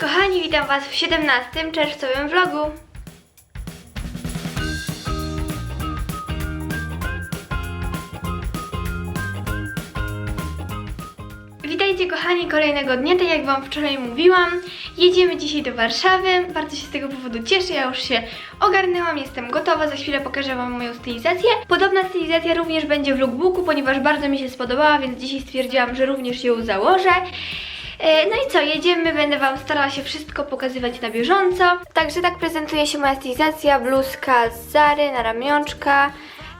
Kochani, witam was w 17 czerwcowym vlogu. Witajcie kochani kolejnego dnia, tak jak wam wczoraj mówiłam. Jedziemy dzisiaj do Warszawy, bardzo się z tego powodu cieszę, ja już się ogarnęłam, jestem gotowa, za chwilę pokażę wam moją stylizację. Podobna stylizacja również będzie w lookbooku, ponieważ bardzo mi się spodobała, więc dzisiaj stwierdziłam, że również ją założę. E, No i co, jedziemy, będę Wam starała się wszystko pokazywać na bieżąco. Także tak prezentuje się moja stylizacja, bluzka z Zary na ramionczka.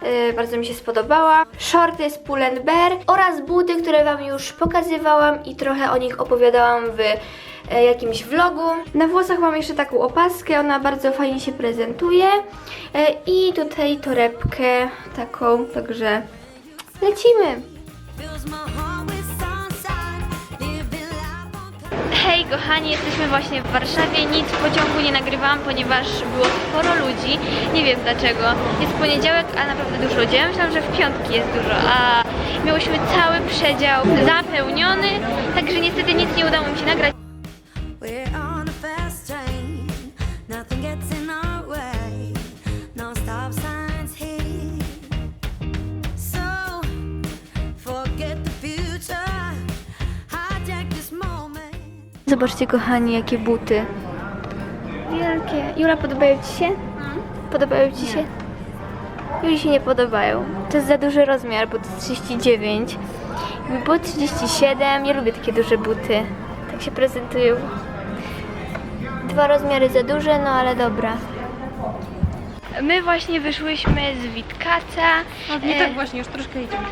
e, Bardzo mi się spodobała. Shorty z Pull and Bear oraz buty, które Wam już pokazywałam i trochę o nich opowiadałam w e, jakimś vlogu. Na włosach mam jeszcze taką opaskę, ona bardzo fajnie się prezentuje. I tutaj torebkę taką, także lecimy. Kochani, jesteśmy właśnie w Warszawie. Nic w pociągu nie nagrywałam, ponieważ było sporo ludzi. Nie wiem dlaczego. Jest poniedziałek, a naprawdę dużo ludzi. Ja myślałam, że w piątki jest dużo, a miałyśmy cały przedział zapełniony, także niestety nic nie udało mi się nagrać. We're on a fast train, nothing gets in Zobaczcie kochani, jakie buty. Wielkie. Jura, podobają Ci się? Podobają Ci się? Juli się nie podobają. To jest za duży rozmiar, bo to jest 39. Jakby było 37, ja lubię takie duże buty. Tak się prezentują. Dwa rozmiary za duże, no ale dobra. My właśnie wyszłyśmy z Witkaca No nie tak właśnie, już troszkę idziemy.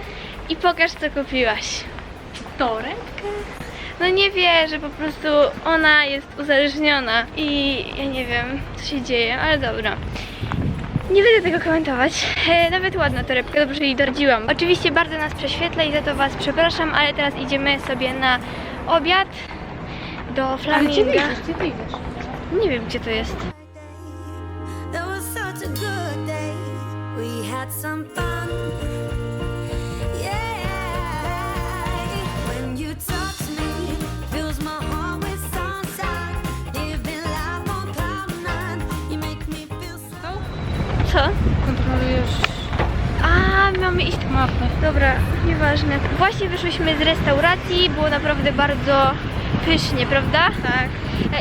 i pokaż co kupiłaś. Torebkę? No nie wierzę, po prostu ona jest uzależniona i ja nie wiem, co się dzieje, ale dobra. Nie będę tego komentować. E, nawet ładna torebka, dobrze jej dordziłam. Oczywiście bardzo nas prześwietla i za to Was przepraszam, ale teraz idziemy sobie na obiad do Ale gdzie ty Flaminga. idziesz? Gdzie ty idziesz? Nie wiem, gdzie to jest. That was such a good day. We had some fun. Co? Kontrolujesz A, mamy iść mapę. Dobra, nieważne. Właśnie wyszłyśmy z restauracji, było naprawdę bardzo pysznie, prawda? Tak.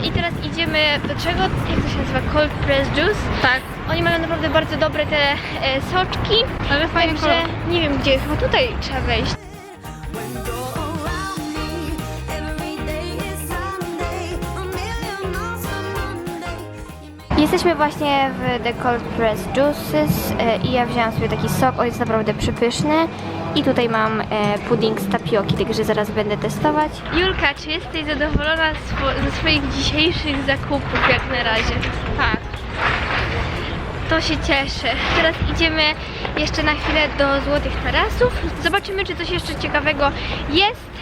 I teraz idziemy do czego? Jak to się nazywa? Cold Press Juice? Tak. Oni mają naprawdę bardzo dobre te e, soczki. Ale fajny Także kolor. nie wiem gdzie, chyba tutaj trzeba wejść. Jesteśmy właśnie w The Cold Press Juices e, i ja wzięłam sobie taki sok, on jest naprawdę przepyszny. I tutaj mam e, pudding z tapioki, także zaraz będę testować. Julka, czy jesteś zadowolona ze swoich dzisiejszych zakupów jak na razie? Tak. To się cieszę. Teraz idziemy jeszcze na chwilę do Złotych Tarasów. Zobaczymy, czy coś jeszcze ciekawego jest.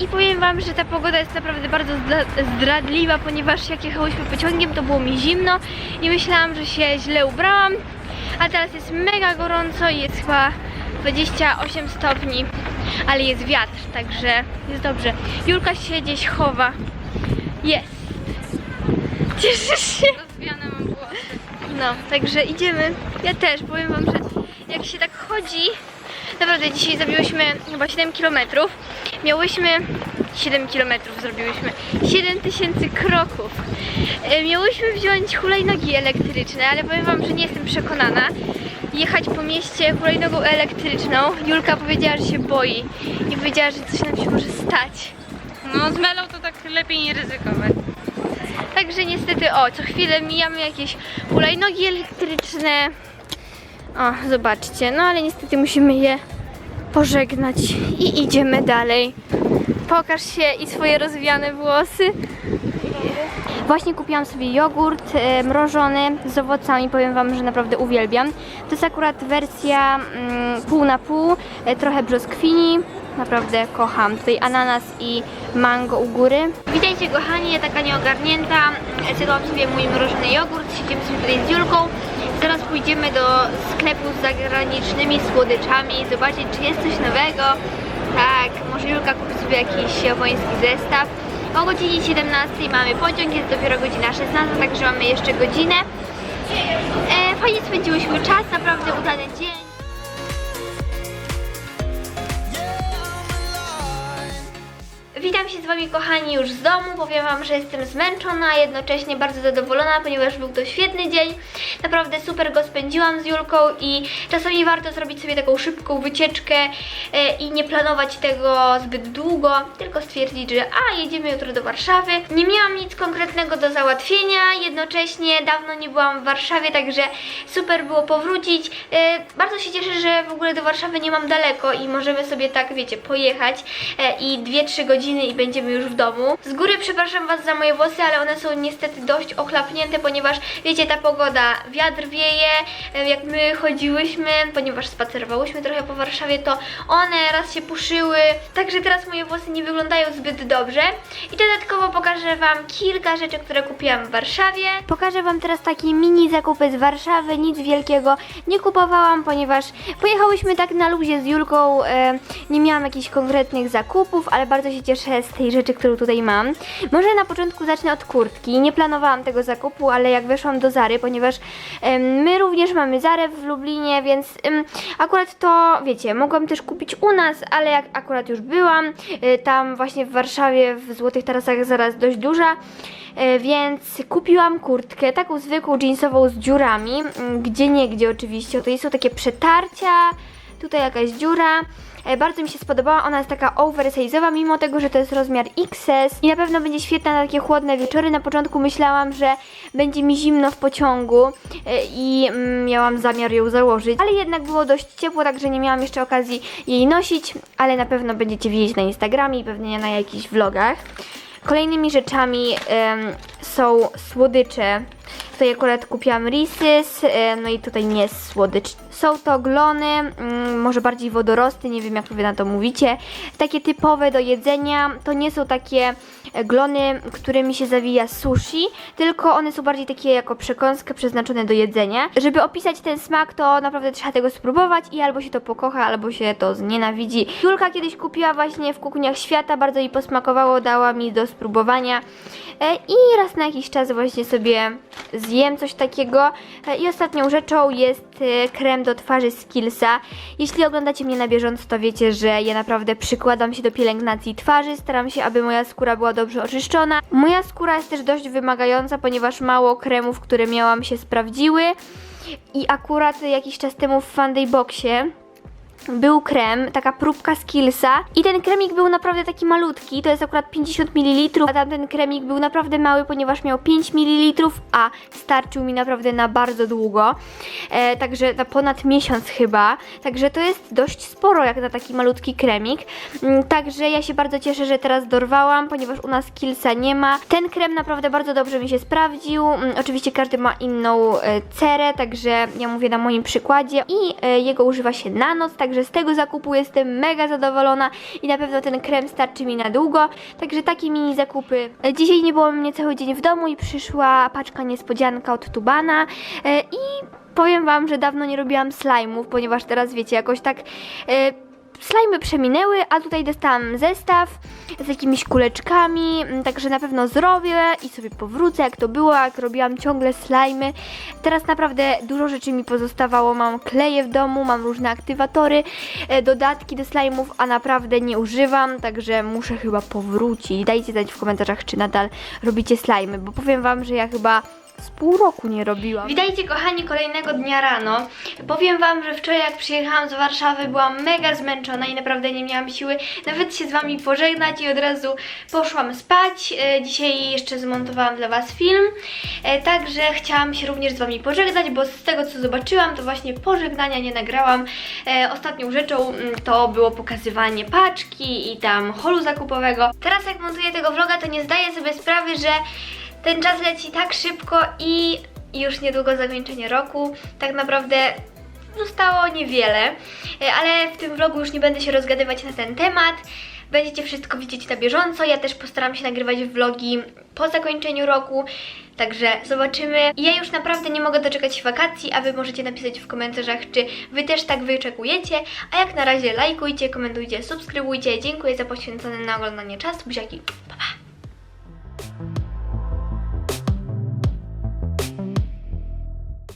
I powiem Wam, że ta pogoda jest naprawdę bardzo zdra- zdradliwa, ponieważ jak jechałyśmy pociągiem, to było mi zimno i myślałam, że się źle ubrałam, a teraz jest mega gorąco i jest chyba 28 stopni, ale jest wiatr, także jest dobrze. Julka się gdzieś chowa. Jest. Cieszysz się? Rozwiane mam włosy. No, także idziemy. Ja też powiem wam, że jak się tak chodzi, naprawdę dzisiaj zrobiłyśmy chyba 7 km. Miałyśmy 7 km zrobiłyśmy. 7 tysięcy kroków. E, Miałyśmy wziąć hulajnogi elektryczne, ale powiem wam, że nie jestem przekonana. Jechać po mieście hulajnogą elektryczną. Julka powiedziała, że się boi i powiedziała, że coś nam się może stać. No z melą to tak lepiej nie ryzykować. Także niestety, o, co chwilę mijamy jakieś hulajnogi elektryczne. O, zobaczcie, no ale niestety musimy je pożegnać i idziemy dalej. Pokaż się i swoje rozwiane włosy. Właśnie kupiłam sobie jogurt e, mrożony z owocami, powiem Wam, że naprawdę uwielbiam. To jest akurat wersja mm, pół na pół, e, trochę brzoskwini, naprawdę kocham. Tutaj ananas i mango u góry. Witajcie kochani, ja taka nieogarnięta, e, zjadłam sobie mój mrożony jogurt, siedzimy sobie tutaj z Julką. Zaraz pójdziemy do sklepu z zagranicznymi słodyczami, zobaczyć czy jest coś nowego. Tak, może Julka kupi sobie jakiś japoński zestaw. O godzinie 17 mamy pociąg, jest dopiero godzina 16, także mamy jeszcze godzinę. E, fajnie spędziłyśmy czas, naprawdę udany dzień. Witam się z Wami kochani już z domu, powiem Wam, że jestem zmęczona, a jednocześnie bardzo zadowolona, ponieważ był to świetny dzień. Naprawdę super go spędziłam z Julką i czasami warto zrobić sobie taką szybką wycieczkę e, i nie planować tego zbyt długo, tylko stwierdzić, że a jedziemy jutro do Warszawy. Nie miałam nic konkretnego do załatwienia, jednocześnie dawno nie byłam w Warszawie, także super było powrócić. E, bardzo się cieszę, że w ogóle do Warszawy nie mam daleko i możemy sobie tak, wiecie, pojechać e, i 2-3 godziny i będziemy już w domu. Z góry przepraszam Was za moje włosy, ale one są niestety dość ochlapnięte, ponieważ wiecie, ta pogoda, wiatr wieje, e, jak my chodziłyśmy, ponieważ spacerowałyśmy trochę po Warszawie, to one raz się puszyły, także teraz moje włosy nie wyglądają zbyt dobrze. I dodatkowo pokażę Wam kilka rzeczy, które kupiłam w Warszawie. Pokażę Wam teraz takie mini zakupy z Warszawy, nic wielkiego nie kupowałam, ponieważ pojechałyśmy tak na luzie z Julką, e, nie miałam jakichś konkretnych zakupów, ale bardzo się cieszę z tej rzeczy, którą tutaj mam. Może na początku zacznę od kurtki. Nie planowałam tego zakupu, ale jak weszłam do Zary, ponieważ my również mamy Zarę w Lublinie, więc akurat to, wiecie, mogłam też kupić u nas, ale jak akurat już byłam, y, tam właśnie w Warszawie, w Złotych Tarasach zaraz dość duża, E, więc kupiłam kurtkę, taką zwykłą jeansową z dziurami, gdzie nie gdzie oczywiście. Tutaj są takie przetarcia, tutaj jakaś dziura. E, Bardzo mi się spodobała, ona jest taka oversize'owa, mimo tego, że to jest rozmiar XS i na pewno będzie świetna na takie chłodne wieczory. Na początku myślałam, że będzie mi zimno w pociągu e, i mm, miałam zamiar ją założyć, ale jednak było dość ciepło, także nie miałam jeszcze okazji jej nosić, ale na pewno będziecie widzieć na Instagramie i pewnie na jakichś vlogach. Kolejnymi rzeczami em, są słodycze. Tutaj akurat kupiłam Reese's, em, no i tutaj nie jest słodycz. Są to glony, mm, może bardziej wodorosty, nie wiem jak wy na to mówicie. Takie typowe do jedzenia. To nie są takie glony, którymi się zawija sushi, tylko one są bardziej takie jako przekąskę przeznaczone do jedzenia. Żeby opisać ten smak, to naprawdę trzeba tego spróbować i albo się to pokocha, albo się to znienawidzi. Julka kiedyś kupiła właśnie w kuchniach świata, bardzo jej posmakowało, dała mi do spróbowania E, i raz na jakiś czas właśnie sobie zjem coś takiego. E, I ostatnią rzeczą jest e, krem do twarzy Skillsa. Jeśli oglądacie mnie na bieżąco, to wiecie, że ja naprawdę przykładam się do pielęgnacji twarzy, staram się, aby moja skóra była dobrze oczyszczona. Moja skóra jest też dość wymagająca, ponieważ mało kremów, które miałam się sprawdziły. I akurat jakiś czas temu w Funday Boxie był krem, taka próbka Skillsa i ten kremik był naprawdę taki malutki, to jest akurat 50 ml, a tamten kremik był naprawdę mały, ponieważ miał 5 ml, a starczył mi naprawdę na bardzo długo, e, także na ponad miesiąc chyba, także to jest dość sporo jak na taki malutki kremik, Mm, także ja się bardzo cieszę, że teraz dorwałam, ponieważ u nas Skillsa nie ma. Ten krem naprawdę bardzo dobrze mi się sprawdził, Mm, oczywiście każdy ma inną e, cerę, także ja mówię na moim przykładzie. I e, jego używa się na noc, także z tego zakupu jestem mega zadowolona i na pewno ten krem starczy mi na długo, także takie mini zakupy. Dzisiaj nie było mnie cały dzień w domu i przyszła paczka niespodzianka od Tubana e, i powiem wam, że dawno nie robiłam slime'ów, ponieważ teraz wiecie, jakoś tak e, Slajmy przeminęły, a tutaj dostałam zestaw z jakimiś kuleczkami, m, także na pewno zrobię i sobie powrócę, jak to było, jak robiłam ciągle slajmy. Teraz naprawdę dużo rzeczy mi pozostawało, mam kleje w domu, mam różne aktywatory, e, dodatki do slajmów, a naprawdę nie używam, także muszę chyba powrócić. Dajcie znać w komentarzach, czy nadal robicie slajmy, bo powiem wam, że ja chyba z pół roku nie robiłam. Witajcie kochani kolejnego dnia rano. Powiem wam, że wczoraj jak przyjechałam z Warszawy byłam mega zmęczona i naprawdę nie miałam siły nawet się z wami pożegnać i od razu poszłam spać. E, Dzisiaj jeszcze zmontowałam dla was film. E, Także chciałam się również z wami pożegnać, bo z tego co zobaczyłam to właśnie pożegnania nie nagrałam. E, Ostatnią rzeczą mm, to było pokazywanie paczki i tam holu zakupowego. Teraz jak montuję tego vloga to nie zdaję sobie sprawy, że ten czas leci tak szybko i już niedługo zakończenie roku. Tak naprawdę zostało niewiele, e, ale w tym vlogu już nie będę się rozgadywać na ten temat. Będziecie wszystko widzieć na bieżąco. Ja też postaram się nagrywać vlogi po zakończeniu roku. Także zobaczymy. Ja już naprawdę nie mogę doczekać wakacji, a wy możecie napisać w komentarzach, czy wy też tak wyczekujecie. A jak na razie lajkujcie, komentujcie, subskrybujcie. Dziękuję za poświęcony na oglądanie czas. Buziaki, pa pa!